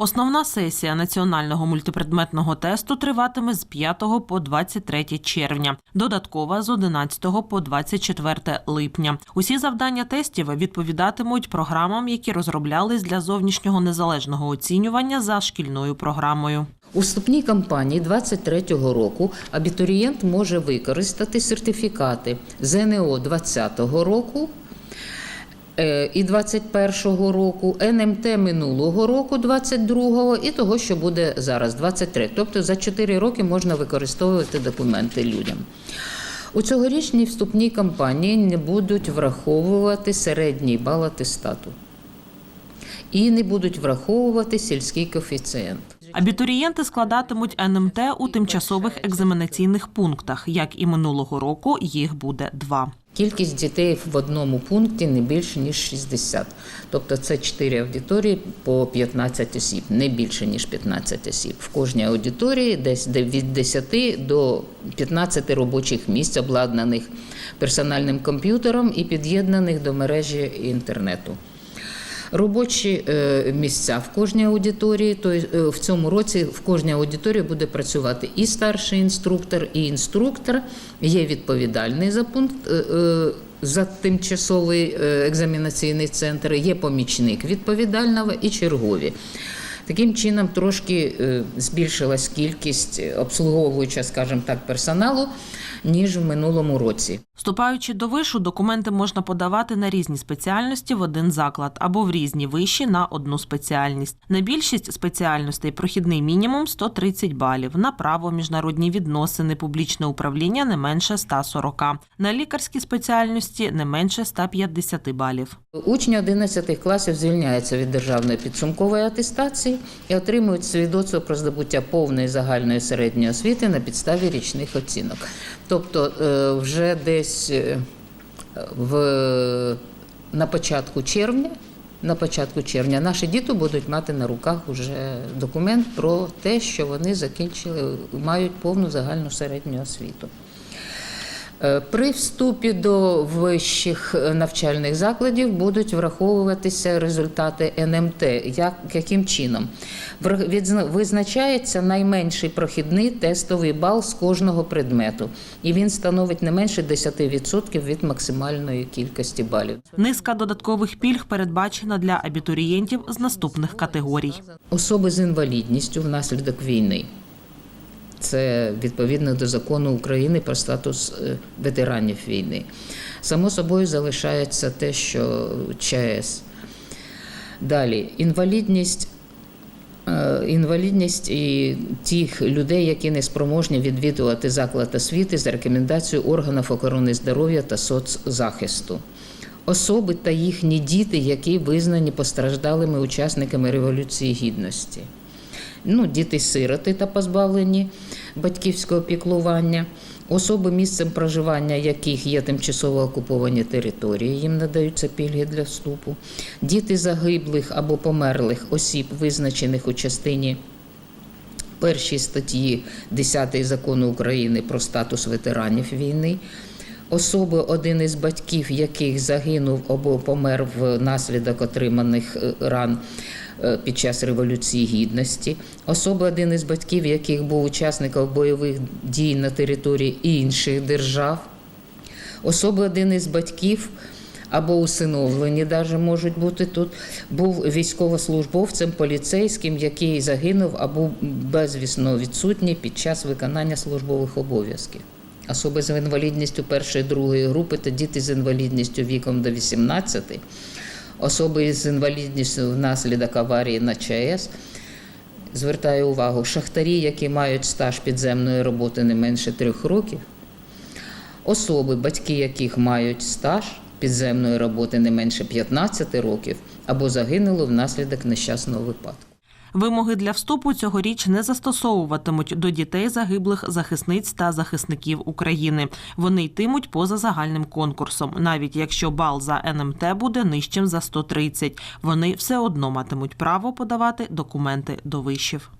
Основна сесія національного мультипредметного тесту триватиме з 5 по 23 червня, додаткова з 11 по 24 липня. Усі завдання тестів відповідатимуть програмам, які розроблялись для зовнішнього незалежного оцінювання за шкільною програмою. У вступній кампанії 23-го року абітурієнт може використати сертифікати ЗНО 20-го року і 21-го року, НМТ минулого року, 22-го, і того, що буде зараз, 23 Тобто за 4 роки можна використовувати документи людям. У цьогорічній вступній кампанії не будуть враховувати середній бал атестату і не будуть враховувати сільський коефіцієнт. Абітурієнти складатимуть НМТ у тимчасових екзаменаційних пунктах. Як і минулого року, їх буде два. Кількість дітей в одному пункті не більше ніж 60. Тобто це 4 аудиторії по 15 осіб, не більше ніж 15 осіб. В кожній аудиторії десь де від 10 до 15 робочих місць, обладнаних персональним комп'ютером і під'єднаних до мережі інтернету. Робочі е, місця в кожній аудиторії, то е, в цьому році в кожній аудиторії буде працювати і старший інструктор, і інструктор. Є відповідальний за пункт. е, За тимчасовий екзамінаційний центр є помічник відповідального і чергові. Таким чином трошки е, збільшилась кількість обслуговуюча, скажімо так, персоналу, ніж в минулому році. Вступаючи до вишу, документи можна подавати на різні спеціальності в один заклад або в різні виші на одну спеціальність. На більшість спеціальностей прохідний мінімум 130 балів. На право, міжнародні відносини, публічне управління не менше 140. На лікарські спеціальності не менше 150 балів. Учні 11 класів звільняються від державної підсумкової атестації і отримують свідоцтво про здобуття повної загальної середньої освіти на підставі річних оцінок. Тобто е, вже десь е, в, на початку червня. На початку червня наші діти будуть мати на руках уже документ про те, що вони закінчили, мають повну загальну середню освіту. Е, При вступі до вищих е, навчальних закладів будуть враховуватися результати НМТ. Як, яким чином? Визначається найменший прохідний тестовий бал з кожного предмету, і він становить не менше 10% від максимальної кількості балів. Низка додаткових пільг передбачена для абітурієнтів з наступних категорій. Особи з інвалідністю внаслідок війни. Це відповідно до закону України про статус е, ветеранів війни. Само собою залишається те, що ЧАЕС. Далі інвалідність. е, Інвалідність і тих людей, які не спроможні відвідувати заклад освіти за рекомендацією органів охорони здоров'я та соцзахисту. Особи та їхні діти, які визнані постраждалими учасниками Революції Гідності ну, діти-сироти та позбавлені батьківського піклування, особи, місцем проживання яких є тимчасово окуповані території, їм надаються пільги для вступу, діти загиблих або померлих осіб, визначених у частині першій статті 10 закону України про статус ветеранів війни. Особи, один із батьків яких загинув або помер внаслідок отриманих е, ран е, під час Революції Гідності, особи, один із батьків яких був учасником бойових дій на території інших держав, особи, один із батьків або усиновлені, навіть можуть бути тут, був військовослужбовцем, поліцейським, який загинув або безвісно відсутній під час виконання службових обов'язків. Особи з інвалідністю першої другої групи та діти з інвалідністю віком до 18, особи з інвалідністю внаслідок аварії на ЧАЕС. Звертаю увагу, шахтарі, які мають стаж підземної роботи не менше трьох років, особи, батьки яких мають стаж підземної роботи не менше 15 років, або загинули внаслідок нещасного випадку. Вимоги для вступу цьогоріч не застосовуватимуть до дітей загиблих захисниць та захисників України. Вони йтимуть поза загальним конкурсом, навіть якщо бал за НМТ буде нижчим за 130. Вони все одно матимуть право подавати документи до вишів.